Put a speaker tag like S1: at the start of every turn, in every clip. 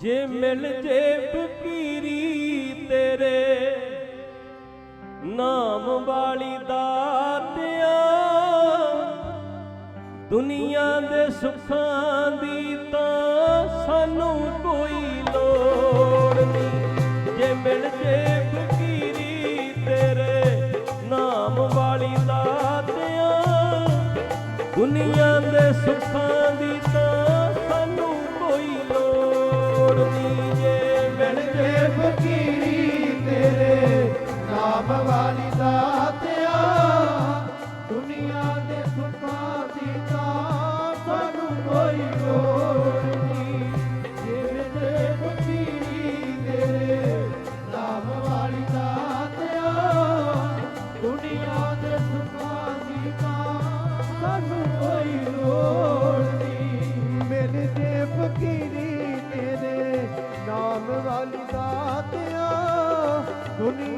S1: ਜੇ ਮਿਲ ਜੇ ਫਕੀਰੀ ਤੇਰੇ ਨਾਮ ਵਾਲੀ ਦਾਤਿਆ, ਦੁਨੀਆ ਦੇ ਸੁੱਖਾਂ ਦੀ ਤਾਂ ਸਾਨੂੰ ਕੋਈ ਲੋੜ ਨਹੀਂ। ਜੇ ਮਿਲ ਜੇ ਫਕੀਰੀ ਤੇਰੇ ਨਾਮ ਵਾਲੀ ਦਾਤਿਆ, ਦੁਨੀਆ ਦੇ ਸੁੱਖਾਂ
S2: ਨਾਮ ਵਾਲੀ ਦਾਤਿਆ ਦੁਨੀਆ ਦੇ ਸੁੱਖਾਂ ਦੀ ਤਾਂ ਸਾਨੂੰ ਕੋਈ ਲੋੜ ਨਹੀਂ। ਜੇ ਜੇ ਫਕੀਰੀ ਤੇਰੇ ਨਾਮ ਵਾਲੀ ਦਾਤਿਆ ਦੁਨੀਆ ਦੇ ਸੁੱਖਾਂ ਦੀ ਤਾਂ ਸਾਨੂੰ ਕੋਈ ਲੋੜ ਨਹੀਂ। ਮਿਲ ਜੇ ਫਕੀਰੀ ਦੇ ਸੁੱਖਾਂ ਫਕੀਰੀ ਤੇਰੇ ਨਾਮ ਵਾਲੀ ਦਾਤਿਆ ਦੁਨੀਆ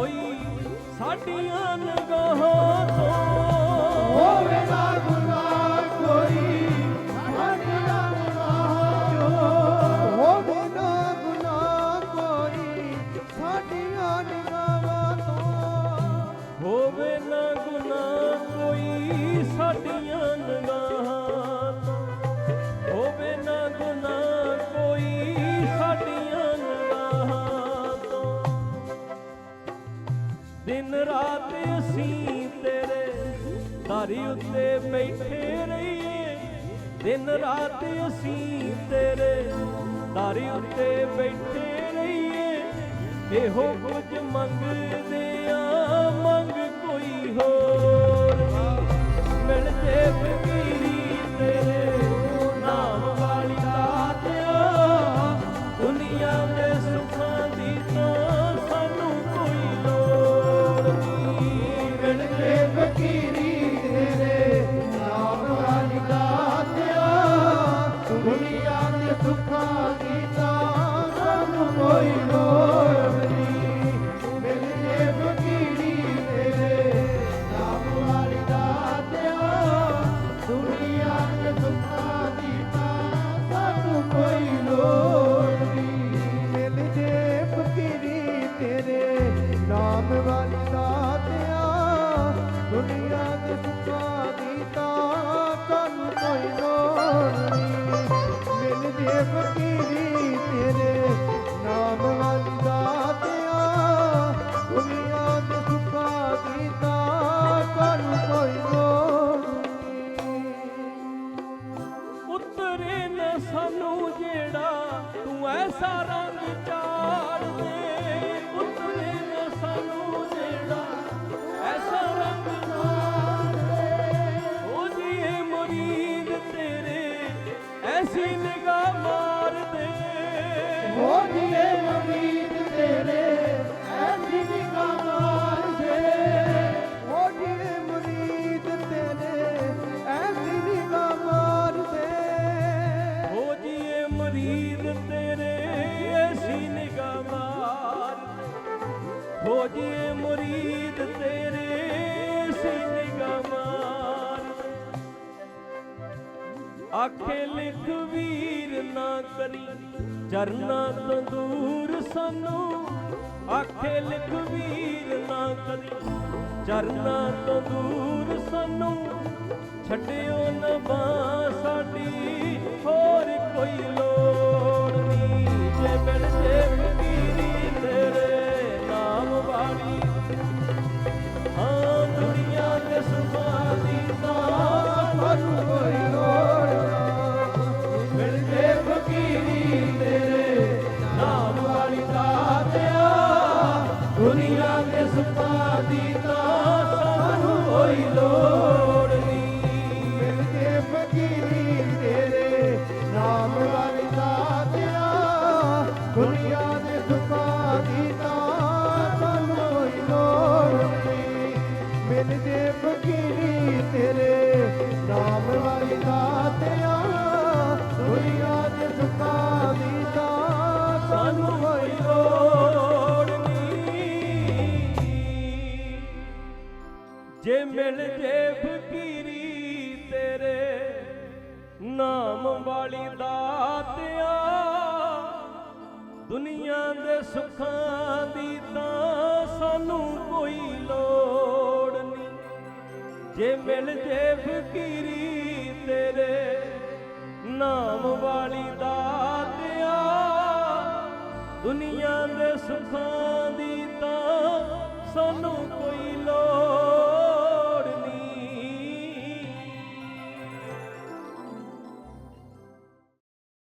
S2: ਕੋਈ
S1: ਸਾਡੀਆਂ ਨਿਗਾਹਾਂ ਤੋਂ।
S2: ਹੋਵੇ ਨਾ
S1: ਦਰ ਉੱਤੇ ਬੈਠੇ ਰਹੀਏ, ਦਿਨ ਰਾਤ ਅਸੀਂ ਤੇਰੇ ਦਰ ਉੱਤੇ ਬੈਠੇ ਰਹੀਏ, ਇਹੋ ਕੁਝ ਮੰਗਦੇ ਤੂੰ ਐਸਾ ਰੰਗ ਚਾੜ ਦੇ ਉਤਰੇ ਨਾ ਸਾਨੂੰ ਜਿਹੜਾ ਐਸਾ ਰੰਗ ਚਾੜ ਦੇ ਉਹ ਜੀਏ ਮੁਰੀਦ ਤੇਰੇ, ਐਸੀ ਨਿਗਾਹ ਮਾਰ ਦੇ।
S2: ਹੋ ਜੀਏ ਮੁਰੀਦ ਤੇਰੇ, ਐਸੀ ਨਿਗਾਹ ਹੋ ਜੀਏ ਮੁਰੀਦ ਤੇਰੇ ਐਸੀ ਨਿਗਾਹ
S1: ਆਖੇ ਲਿਖ ਵੀਰ ਨਾ ਕਰੀ, ਚਰਨਾ ਤੋਂ ਦੂਰ ਸਾਨੂੰ। ਆਖੇ ਲਿਖ ਵੀਰ ਨਾ ਕਰੀ, ਚਰਨਾ ਤੋਂ ਦੂਰ ਸਾਨੂੰ। ਛੱਡਿਓ ਨਾ ਬਾਂਹ ਸਾਡੀ। ਮਿਲ ਜੇ ਫਕੀਰੀ ਤੇਰੇ, ਨਾਮ ਵਾਲੀ ਦਾਤਿਆ ਦੁਨੀਆ ਦੇ ਸੁੱਖਾਂ ਦੀ ਤਾਂ ਸਾਨੂੰ ਕੋਈ ਲੋੜ ਨਹੀਂ।
S2: ਜੇ
S1: ਮਿਲ ਜੇ ਫਕੀਰੀ ਤੇਰੇ, ਨਾਮ ਵਾਲੀ ਦਾਤਿਆ ਦੁਨੀਆ ਦੇ ਸੁੱਖਾਂ ਦੀ ਤਾਂ ਸਾਨੂੰ ਕੋਈ ਲੋੜ ਜੇ ਮਿਲ ਜੇ ਫਕੀਰੀ ਤੇਰੇ ਨਾਮ ਵਾਲੀ ਦਾਤਿਆ ਦੁਨੀਆ ਦੇ ਸੁੱਖਾਂ